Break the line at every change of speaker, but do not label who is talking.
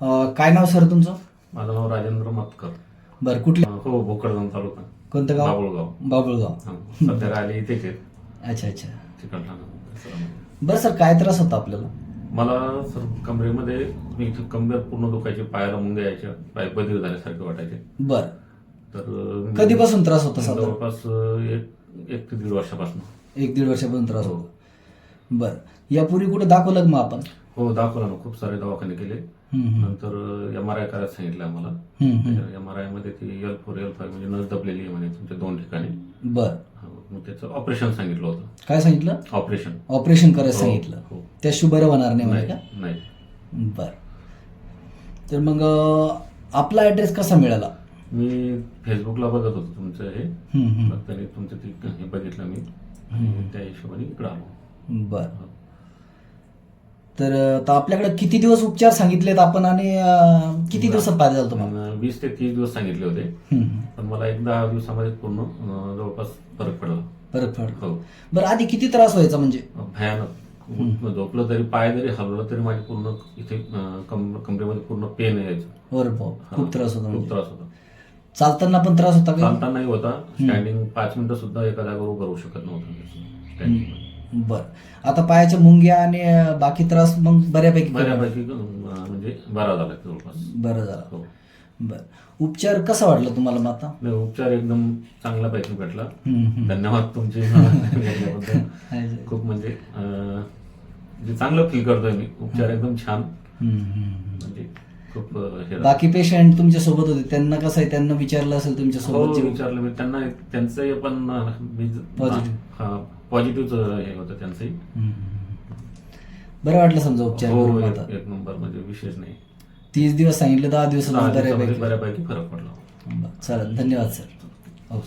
अं, काय नाव सर तुमचं?
माझं नाव राजेंद्र मतकर.
बरं कुठलं?
हो भोकरदन तालुका.
कोणतं गाव?
बाबुळगाव.
बाबुळगाव.
हं. सध्या राहिले इथेच आहेत
अच्छा अच्छा.
चिकलठाणा.
बरं सर काय त्रास होता आपल्याला?
मला सर कमरेमध्ये मी इथं कंबर पूर्ण दुखायची पायाला मुंगे यायच्या पाय बधीर झाल्यासारखे वाटायचे.
बरं.
तर मी-
कधीपासून त्रास होता साधारण?
जवळपास अं, एक एक ते दीड वर्षापासून.
एक दीड वर्षापासून त्रास. होता. बरं. यापूर्वी कुठे दाखवलं का मग आपण?
हो दाखवला ना खूप सारे दवाखाने केले. नंतर एम आर आय करायला सांगितलं आम्हाला. एम आर आयमध्ये ती एल फोर एल फाय म्हणजे नस दबलेली आहे म्हणे तुमच्या दोन ठिकाणी.
बरं.
हो, मग त्याचं ऑपरेशन सांगितलं होतं.
काय सांगितलं?
ऑपरेशन.
ऑपरेशन करायला
हो,
सांगितलं.
हो.
त्याशिवाय बरं होणार नाही म्हणजे का?
नाही.
बर. तर मग आपला ॲड्रेस कसा मिळाला?
मी फेसबुकला बघत होतो तुमचं हे. मग त्याने तुमचं ते हे बघितलं मी. त्या हिशोबाने इकडं आलो.
बर. तर आता आपल्याकडे किती दिवस उपचार सांगितलेत आपण आणि किती दिवसात फायदा झाला तुम्हाला?
वीस ते तीस दिवस सांगितले होते. पण मला एक दहा दिवसामध्ये पूर्ण अं, जवळपास फरक पडला.
फरक
हो.
बरं आधी किती त्रास व्हायचा म्हणजे?
भयानक. झोपलं तरी पाय जरी हलवलं तरी माझे पूर्ण इथे अं, कम- कमरेमध्ये पूर्ण पेन यायचं.
बरं खूप त्रास होता
खूप
म्हणजे
त्रास होता.
चालताना पण त्रास होता का?
चालतानाही होता. स्टँडिंग पाच मिनिटं सुद्धा एका जागेवर उभं राहू शकत नव्हतं. स्टँडिंग
बर. आता पायाच्या मुंग्या आणि बाकी त्रास मग बऱ्यापैकी.
बऱ्यापैकी म्हणजे बरा झाला जवळपास.
बरं झालं.
हो.
बर. उपचार कसा वाटला तुम्हाला मग आता?
नाही, उपचार एकदम चांगला पैकी भेटला. धन्यवाद तुमचे. खूप म्हणजे म्हणजे चांगलं फील करतोय मी. उपचार एकदम छान. म्हणजे खूप
बाकी पेशंट तुमच्यासोबत होते. त्यांना कसं आहे? त्यांना विचारलं असेल तुमच्या
हो
सोबत
विचारलं मी. त्यांना त्यांचंही पण
Positive.
हा पॉझिटिव्ह हे होतं त्यांचंही
बरं वाटलं समजा उपचार
हो
करून
एक
आता.
एक नंबर म्हणजे विशेष नाही.
तीस दिवस सांगितलं दहा दिवसात
दहा
बऱ्यापैकी
दिवसामध्ये बऱ्यापैकी फरक पडला.
चालेल धन्यवाद सर. हो.